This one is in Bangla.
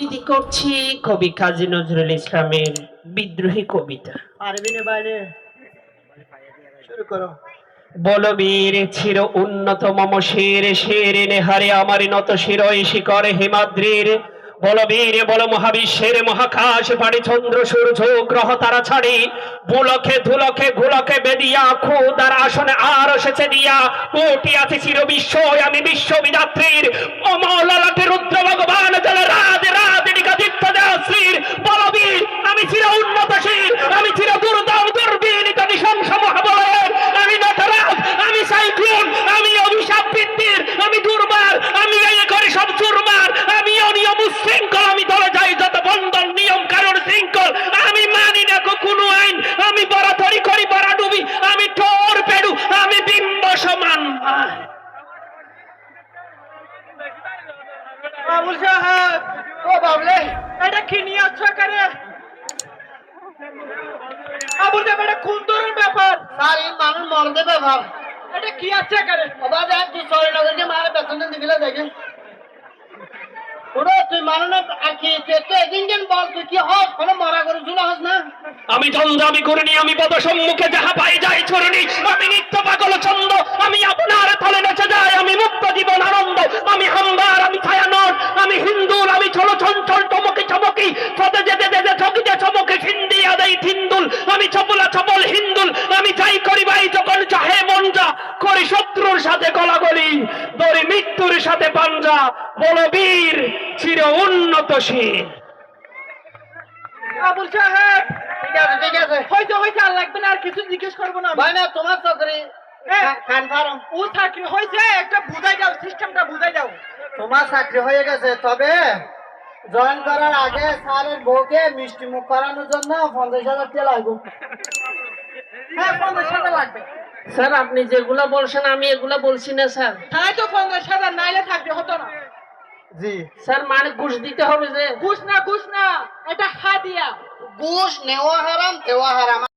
আবৃত্তি করছি কবি কাজী নজরুল ইসলামের বিদ্রোহী কবিতা। পারবি না বাইরে? শুরু করো। বলবীর চির উন্নত মম শির শির নেহারে আমার নত শিকর হিমাদ্রির। বলবীর বল মহাবিশ্বের মহাকাশ পাড়ি চন্দ্র সূর্য গ্রহ তারা ছাড়ি। বুলকে ধুলকে ঘুলকে বেদিয়া খুদার আসনে আর এসেছে দিয়া। কোটি আছে চির বিশ্ব আমি বিশ্ব বিদাত্রীর অমলালাটে রুদ্র ভগবান জল রাজ রাজ নিকাদিত্য দেশ্রীর বলবীর আমি চির উন্নতশীল আমি চির দুর্দম দুর্বীর নৃশংস মহাবলের আমি নটরাজ আমি সাইক্লোন আমি অভিশাপ বৃত্তির আমি দুর্বার আমি গায়ে করি সব চুরমার আমি অনিয়ম উশৃঙ্খল আমি দলে যাই যত বন্ধন নিয়ম কারণ শৃঙ্খল আমি মানি না কো কোনো আইন আমি বরাবরি করি বরাডুবি আমি টোর পেডু আমি বিম্ব সমান বাবুল সাহেব। ও বাবলে। এটা কি নিয়ে আসছো এখানে বাবুল সাহেব এটা কোন ধরনের ব্যাপার? স্যার এই মানুষ মরদে ব্যাপার এটা কি আছে এখানে বাবা দেখ তুই মারে বেতন দিন দিবিলা দেখে। ওরে তুই মানুষ আর কি তো একদিন কেন বল তুই কি হস? কোনো মরা করে চুলা হস না? আমি করিনি আমি পদ সম্মুখে যাহা পাই যাই ছড়নি। আমি নিত্য পাগল ছন্দ আমি আপনার আমি চপলা চপল হিন্দুল আমি যাই করি ভাই যখন চাহে মন যা করি শত্রুর সাথে গলাগলি দড়ি মৃত্যুর সাথে পাঞ্জা বলো বীর চির উন্নতশীল বাবুল সাহেব! ঠিক আছে ঠিক আছে। হয়তো হয়তো আর লাগবে না আর কিছু জিজ্ঞেস করব না আমি। ভাই না তোমার চাকরি? হ্যাঁ। ও চাকরি হয়েছে একটা বুঝাই দাও সিস্টেমটা বুঝাই দাও। তোমার চাকরি হয়ে গেছে তবে জয়েন করার আগে স্যারের বউকে মিষ্টি মুখ করানোর জন্য পঞ্চাশ হাজার টাকা লাগবে। হ্যাঁ পঞ্চাশ হাজার লাগবে। স্যার আপনি যেগুলা বলছেন আমি এগুলা বলছি না স্যার। তাই তো পঞ্চাশ হাজার নাইলে থাকবে হতো না। জি। স্যার মানে ঘুষ দিতে হবে যে ঘুষ না ঘুষ না এটা হাদিয়া। ঘুষ নেওয়া হারাম দেওয়া হারাম।